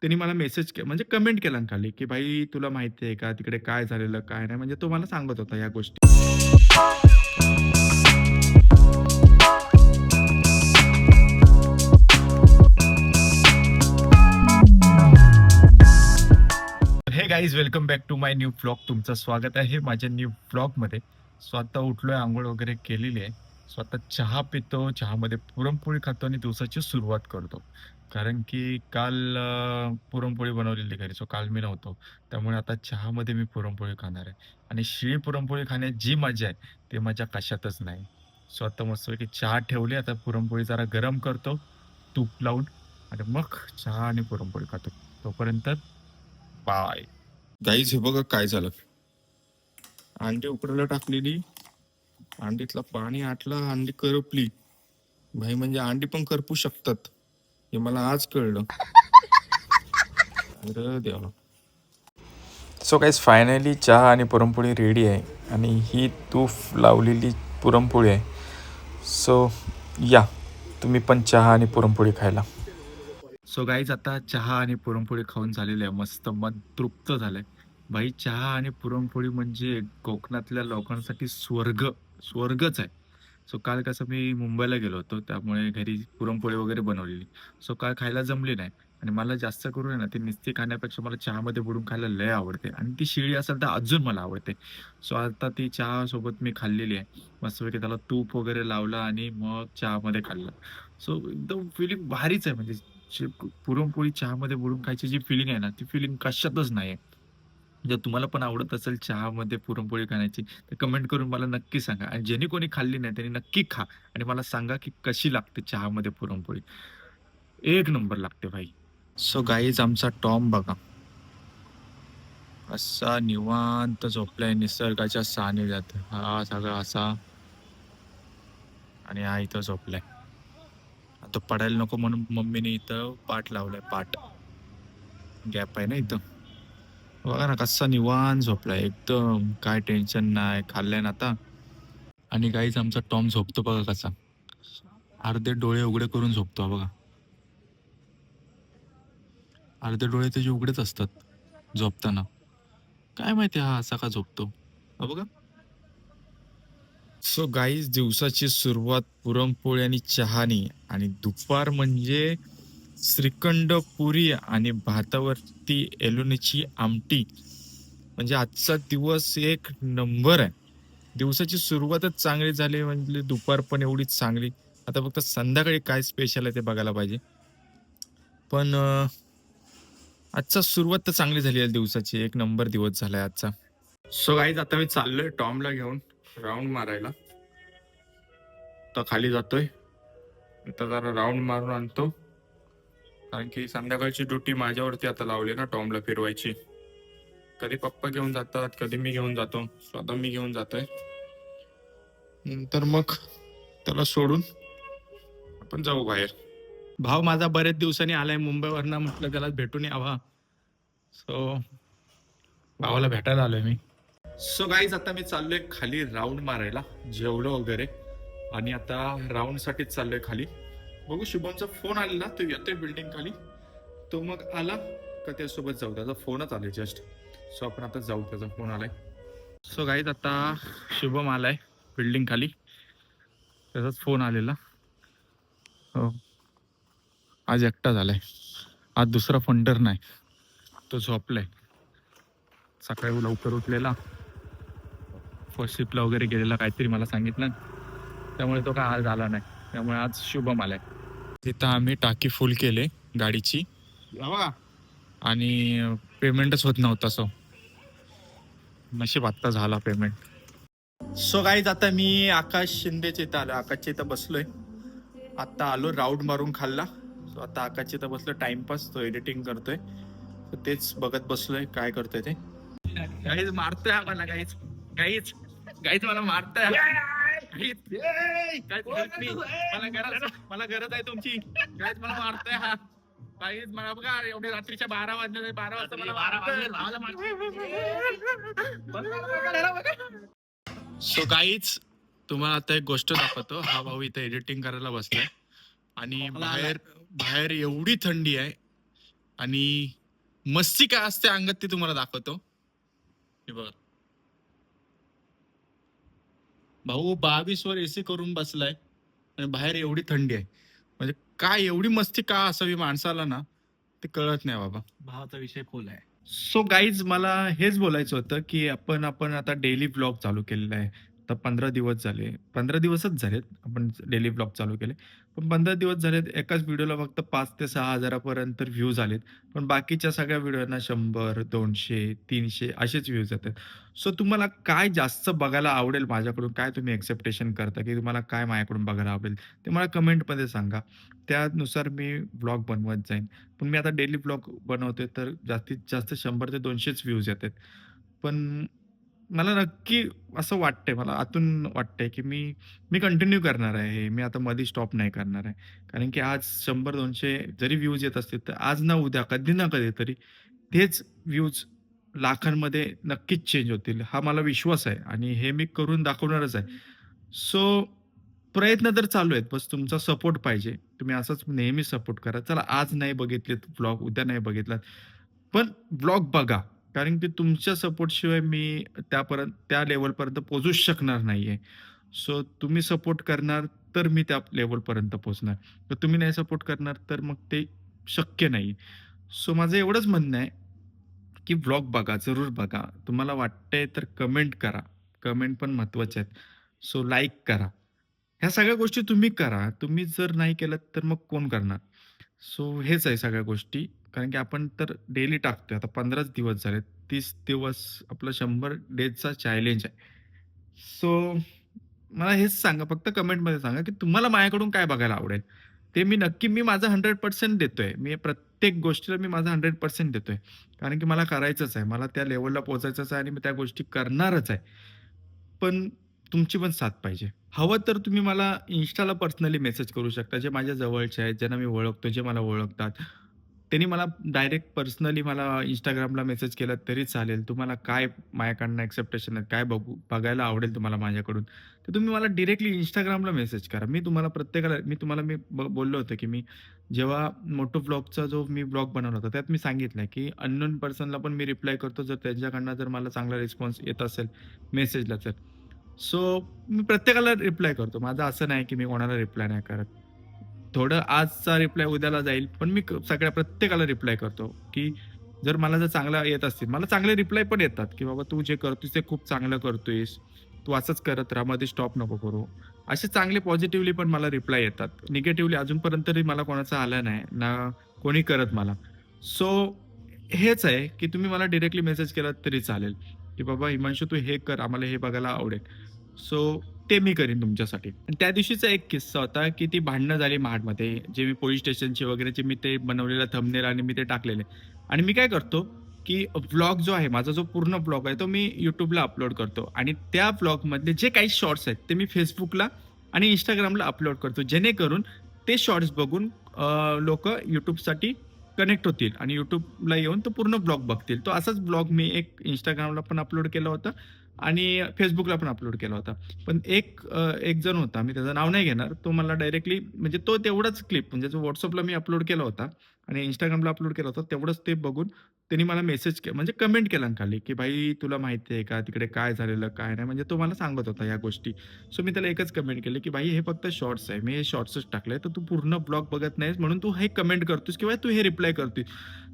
त्यांनी मला मेसेज के म्हणजे कमेंट केला खाली की भाई तुला माहिती आहे का? तिकडे काय झालेलं काय नाही? म्हणजे तो मला सांगत होता या गोष्टी. Hey guys welcome back to my new blog तुमचं स्वागत आहे माझ्या न्यू ब्लॉगमध्ये स्वतः उठलोय आंघोळ वगैरे केलेली आहे. स्वतः चहा पितो चहामध्ये पुरणपोळी खातो आणि दिवसाची सुरुवात करतो. कारण की काल पुरणपोळी बनवलेली घरी सो काल मी नव्हतो. त्यामुळे आता चहामध्ये मी पुरणपोळी खाणार आहे. आणि शिळी पुरणपोळी खाण्यात जी मजा आहे ती मजा कशातच नाही. स्वतः आता मस्तपैकी चहा ठेवली आता पुरणपोळी जरा गरम करतो तूप लावून आणि मग चहा आणि पुरणपोळी खातो. तोपर्यंत बाय. गाईज हे बघा काय झालं. अंडी उकडायला टाकलेली. अंडीतलं पाणी आटलं अंडी करपली. भाई म्हणजे अंडी पण करपू शकतात. हे मला आज कळलं. अरे देवा. सो गाईज फायनली चहा आणि पुरणपोळी रेडी आहे. आणि ही तूप लावलेली पुरणपोळी आहे. सो या. तुम्ही पण चहा आणि पुरणपोळी खायला. सो गाईज आता चहा आणि पुरणपोळी खाऊन झालेलं आहे. मस्त मन तृप्त झालंय. भाई चहा आणि पुरणपोळी म्हणजे कोकणातल्या लोकांसाठी स्वर्ग. स्वर्गच आहे. सो काल कसं मी मुंबईला गेलो होतो त्यामुळे घरी पुरणपोळी वगैरे बनवलेली. सो काल खायला जमली नाही. आणि मला जास्त करून आहे ना ती नुसती खाण्यापेक्षा मला चहामध्ये बुडून खायला लय आवडते. आणि ती शिळी असेल तर अजून मला आवडते. सो आता ती चहा सोबत मी खाल्लेली आहे. मस्तपैकी त्याला तूप वगैरे लावला आणि मग चहामध्ये खाल्लं. सो एकदम फिलिंग भारीच आहे. म्हणजे पुरणपोळी चहामध्ये बुडून खायची जी फिलिंग आहे ना ती फिलिंग कशातच नाही आहे जर तुम्हाला पण आवडत असेल चहामध्ये पुरणपोळी खाण्याची तर कमेंट करून मला नक्की सांगा. आणि ज्यांनी कोणी खाल्ली नाही त्यांनी नक्की खा आणि मला सांगा की कशी लागते चहामध्ये पुरणपोळी. एक नंबर लागते भाई. सो गाईज आमचा टॉम बघा. असा निवांत झोपलाय निसर्गाच्या सानिध्यात. हा सगळा असा. आणि हा इथं झोपलाय. आता पडायला नको म्हणून मम्मीने इथं पाठ लावलाय पाठ. गॅप आहे ना इथं. बघा ना कसा निवान झोपला एकदम काय टेन्शन नाही खाल्लंय ना आता. आणि काहीच आमचा टॉम झोपतो बघा कसा. अर्धे डोळे उघडे करून झोपतो बघा. अर्धे डोळे त्याचे उघडेच असतात झोपताना. काय माहिती हा असा का झोपतो? बघा. सो गाईज दिवसाची सुरुवात पुरणपोळी आणि चहानी. आणि दुपार म्हणजे श्रीखंड पुरी आणि भातावरती एलोनीची आमटी. म्हणजे आजचा दिवस एक नंबर आहे. दिवसाची सुरुवातच चांगली झाली म्हणजे दुपार पण एवढीच चांगली. आता फक्त संध्याकाळी काय स्पेशल आहे ते बघायला पाहिजे. पण आजचा सुरुवात तर चांगली झाली आहे दिवसाची. एक नंबर दिवस झालाय आजचा. सो गाईज आता मी चाललोय टॉमला घेऊन राऊंड मारायला. तर खाली जातोय. आता जरा राऊंड मारून आणतो. कारण की संध्याकाळची ड्युटी माझ्यावरती आता लावली ना टॉमला फिरवायची. कधी पप्पा घेऊन जातात कधी मी घेऊन जातो. स्वतः मी घेऊन जातोय. नंतर मग त्याला सोडून आपण जाऊ बाहेर. भाव माझा बरेच दिवसांनी आलाय मुंबईवरनं म्हटलं त्याला भेटून यावा. सो भावाला भेटायला आलोय मी. सो गाईज आता मी चाललोय खाली राऊंड मारायला जेवलो वगैरे. आणि आता राऊंड साठीच चाललोय खाली. बघू शुभमचा फोन आलेला तो येतोय बिल्डिंग खाली. तो मग आला का त्यासोबत जाऊ? त्याचा फोनच आलाय जस्ट सो आपण आता जाऊ त्याचा फोन आलाय. सो गाईज आता शुभम आलाय बिल्डिंग खाली. त्याचाच फोन आलेला. हो. आज एकटा झालाय. आज दुसरा फंडर नाही. तो झोपलाय. सकाळी लवकर उठलेला. फर्स्ट शिपला वगैरे गेलेला काहीतरी मला सांगितलं. त्यामुळे तो काय आज आला नाही. त्यामुळे आज शुभम आलाय. तिथं आम्ही टाकी फुल केले गाडीची. आणि पेमेंटच होत नव्हता सो नशीब आत्ता झाला पेमेंट सो गाईज आता मी आकाश शिंदेच्या इथं आलो आकाशच्या इथं बसलोय. आता आलो राऊंड मारून खाल्ला. सो आता आकाशच्या इथं बसलो. टाइमपास तो एडिटिंग करतोय. तेच बघत बसलोय काय करतोय ते. गाईज मारतोय हा मला गाईज गाईज गाईज मला मारतोय. मला गरज मला गरज आहे तुमची. गाईज मला मारतोय हा. गाईज मला बघा एवढे रात्रीच्या बारा वाजले बारा वाजता मला सो गाईज तुम्हाला आता एक गोष्ट दाखवतो. हा भाऊ इथे एडिटिंग करायला बसलाय. आणि बाहेर बाहेर एवढी थंडी आहे. आणि मस्ती काय असते अंगात ती तुम्हाला दाखवतो. हे बघा. भाऊ बावीस वर एसी करून बसलाय आणि बाहेर एवढी थंडी आहे. म्हणजे काय एवढी मस्ती का असावी माणसाला ना? ते कळत नाही बाबा. भावाचा विषय खोल आहे. सो गाईज मला हेच बोलायचं होतं की आपण आपण आता डेली ब्लॉग चालू केलेला आहे. तर पंधरा दिवस झाले. पंधरा दिवसच झालेत. आपण डेली ब्लॉग चालू केले. पण पंधरा दिवस झालेत एकाच व्हिडिओला फक्त पाच ते सहा हजारापर्यंत व्ह्यूज आलेत. पण बाकीच्या सगळ्या व्हिडिओना शंभर दोनशे तीनशे असेच व्ह्यूज येतात. सो तुम्हाला काय जास्त बघायला आवडेल माझ्याकडून? काय तुम्ही एक्सेप्टेशन करता? की तुम्हाला काय माझ्याकडून बघायला आवडेल? ते मला कमेंटमध्ये सांगा. त्यानुसार मी ब्लॉग बनवत जाईन. पण मी आता डेली ब्लॉग बनवतोय तर जास्तीत जास्त शंभर ते दोनशेच व्ह्यूज येतात. पण मला नक्की असं वाटतंय मला आतून वाटतंय की मी मी कंटिन्यू करणार आहे हे. मी आता मध्ये स्टॉप नाही करणार आहे. कारण की आज शंभर दोनशे जरी व्ह्यूज येत असतील तर आज ना उद्या कधी ना कधी तरी तेच व्ह्यूज लाखांमध्ये नक्कीच चेंज होतील हा मला विश्वास आहे. आणि हे मी करून दाखवणारच आहे. सो प्रयत्न तर चालू आहेत बस तुमचा सपोर्ट पाहिजे. तुम्ही असंच नेहमी सपोर्ट करा. चला आज नाही बघितलेत ब्लॉग उद्या नाही बघितलात. पण ब्लॉग बघा. कारण की तुमच्या सपोर्टशिवाय मी त्यापर्यंत त्या लेवलपर्यंत पोहोचूच शकणार नाहीये. सो तुम्ही सपोर्ट करणार तर मी त्या लेवलपर्यंत पोहोचणार. तर तुम्ही नाही सपोर्ट करणार तर मग ते शक्य नाही. सो माझं एवढंच म्हणणं आहे की ब्लॉग बघा जरूर बघा. तुम्हाला वाटतंय तर कमेंट करा. कमेंट पण महत्त्वाच्या आहेत. सो लाईक करा. ह्या सगळ्या गोष्टी तुम्ही करा. तुम्ही जर नाही केलं तर मग कोण करणार? सो हेच आहे सगळ्या गोष्टी. कारण की आपण तर डेली टाकतोय. आता पंधराच दिवस झाले. तीस दिवस आपलं शंभर डेजचा चॅलेंज आहे. सो मला हेच सांगा. फक्त कमेंटमध्ये सांगा की तुम्हाला माझ्याकडून काय बघायला आवडेल? ते मी नक्की मी माझं हंड्रेड पर्सेंट देतोय. मी प्रत्येक गोष्टीला मी माझं हंड्रेड पर्सेंट देतोय. कारण की मला करायचंच आहे. मला त्या लेवलला पोहोचायचंच आहे आणि मी त्या गोष्टी करणारच आहे. पण तुमची पण साथ पाहिजे. हवं तर तुम्ही मला इन्स्टाला पर्सनली मेसेज करू शकता. जे माझ्या जवळचे आहेत ज्यांना मी ओळखतो जे मला ओळखतात. त्यांनी मला डायरेक्ट पर्सनली मला इंस्टाग्रामला मेसेज केला तरी चालेल. तुम्हाला काय माझ्याकडनं एक्सेप्टेशन आहे काय बघू बघायला आवडेल तुम्हाला माझ्याकडून तर तुम्ही मला डिरेक्टली इंस्टाग्रामला मेसेज करा. मी तुम्हाला प्रत्येकाला मी तुम्हाला मी ब- बोललो होतो की मी जेव्हा मोटो ब्लॉगचा जो मी ब्लॉग बनवला होता त्यात मी सांगितलं की अननोन पर्सनला पण मी रिप्लाय करतो जर त्यांच्याकडनं जर मला चांगला रिस्पॉन्स येत असेल मेसेजला तर. सो मी प्रत्येकाला रिप्लाय करतो. माझं असं नाही की मी कोणाला रिप्लाय नाही करत. थोडं आजचा रिप्लाय उद्याला जाईल. पण मी क- सगळ्या प्रत्येकाला रिप्लाय करतो की जर मला जर चांगला येत असतील मला चांगले रिप्लाय पण येतात की बाबा तू जे करतोयस ते खूप चांगलं करतोयस तू असंच करत राहा मध्ये स्टॉप नको करू. असे चांगले पॉझिटिव्हली पण मला रिप्लाय येतात. निगेटिव्हली अजूनपर्यंत तरी मला कोणाचा आला नाही ना कोणी करत मला. सो हेच आहे की तुम्ही मला डिरेक्टली मेसेज केलात तरी चालेल. की बाबा हिमांशू तू हे कर आम्हाला हे बघायला आवडेल. सो ते मी करीन तुमच्यासाठी. त्या दिवशीचा एक किस्सा होता की ती भांडणं झाली महाडमध्ये. जे मी पोलीस वगैरे जे मी ते बनवलेलं थंबनेल आणि मी ते टाकलेले. आणि मी काय करतो की ब्लॉग जो आहे माझा जो पूर्ण ब्लॉग आहे तो मी युट्यूबला अपलोड करतो. आणि त्या ब्लॉगमधले जे काही शॉर्ट्स आहेत ते मी फेसबुकला आणि इंस्टाग्रामला अपलोड करतो. जेणेकरून ते शॉर्ट्स बघून लोक यूट्यूबसाठी कनेक्ट होतील आणि यूट्यूबला येऊन तो पूर्ण ब्लॉग बघतील. तो असाच ब्लॉग मी एक इंस्टाग्रामला पण अपलोड केला होता. आणि फेसबुकला पण अपलोड केला होता. पण एक एक जण होता मी त्याचं नाव नाही घेणार तो मला डायरेक्टली म्हणजे तो तेवढाच क्लिप म्हणजे जो व्हॉट्सअपला मी अपलोड केला होता आणि इंस्टाग्रामला अपलोड केला होता तेवढंच ते बघून त्यांनी मला मेसेज के म्हणजे कमेंट केला खाली की भाई तुला माहिती आहे का तिकडे काय झालेलं काय नाही? म्हणजे तो मला सांगत होता या गोष्टी. सो मी त्याला एकच कमेंट केली की भाई हे फक्त शॉर्ट्स आहे मी हे शॉर्ट्सच टाकले तर तू पूर्ण ब्लॉग बघत नाहीस म्हणून तू हे कमेंट करतोस किंवा तू हे रिप्लाय करतोस.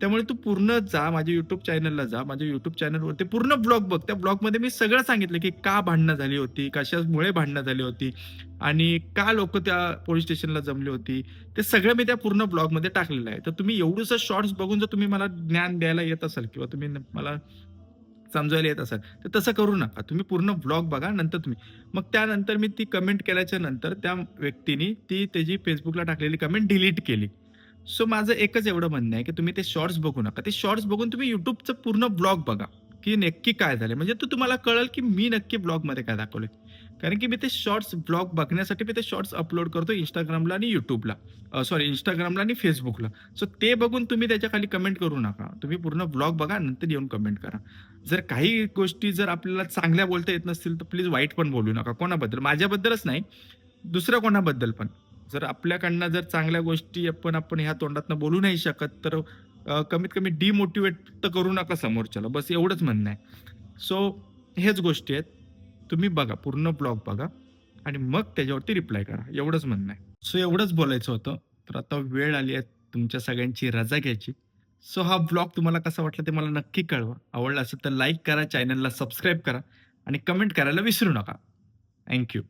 त्यामुळे तू पूर्ण जा माझ्या युट्यूब चॅनलला जा. माझ्या युट्यूब चॅनलवर ते पूर्ण ब्लॉग बघ. त्या ब्लॉगमध्ये मी सगळं सांगितलं की का भांडणं झाली होती कशामुळे भांडणं झाली होती आणि का लोक त्या पोलीस स्टेशनला जमली होती. ते सगळं मी त्या पूर्ण ब्लॉगमध्ये टाकलेलं आहे. तर तुम्ही एवढंसं शॉर्ट्स बघून जर तुम्ही मला ज्ञान द्यायला येत असाल किंवा तुम्ही मला समजायला येत असाल तर तसं करू नका. तुम्ही पूर्ण ब्लॉग बघा नंतर तुम्ही. मग त्यानंतर मी ती कमेंट केल्याच्यानंतर त्या व्यक्तीने ती त्याची फेसबुकला टाकलेली कमेंट डिलीट केली. सो माझं एकच एवढं म्हणणं आहे की तुम्ही ते शॉर्ट्स बघू नका. ते शॉर्ट्स बघून तुम्ही युट्यूबचं पूर्ण ब्लॉग बघा. की नक्की काय झालं म्हणजे तो तुम्हाला कळेल की मी नक्की ब्लॉगमध्ये काय दाखवले कारण की मी ते शॉर्ट्स ब्लॉग बघण्यासाठी मी ते शॉर्ट्स अपलोड करतो इंस्टाग्रामला आणि युट्यूबला सॉरी इंस्टाग्रामला आणि फेसबुकला सो ते बघून तुम्ही त्याच्याखाली कमेंट करू नका. तुम्ही पूर्ण ब्लॉग बघा नंतर येऊन कमेंट करा. जर काही गोष्टी जर आपल्याला चांगल्या बोलता येत नसतील तर प्लीज वाईट पण बोलू नका. कोणाबद्दल? माझ्याबद्दलच नाही. दुसऱ्या कोणाबद्दल पण. जर आपल्याकडनं जर चांगल्या गोष्टी आपण आपण ह्या तोंडातनं बोलू नाही शकत तर कमीत कमी डिमोटिवेट तर करू नका समोरच्याला. बस एवढंच म्हणणं आहे. सो हेच गोष्टी आहेत. तुम्ही बघा पूर्ण ब्लॉग बघा आणि मग त्याच्यावरती रिप्लाय करा. एवढंच म्हणणं आहे. सो एवढंच बोलायचं होतं. तर आता वेळ आली आहे तुमच्या सगळ्यांची रजा घ्यायची. सो हा ब्लॉग तुम्हाला कसा वाटला ते मला नक्की कळवा. आवडला असेल तर लाईक करा चॅनलला सबस्क्राईब करा आणि कमेंट करायला विसरू नका. थँक्यू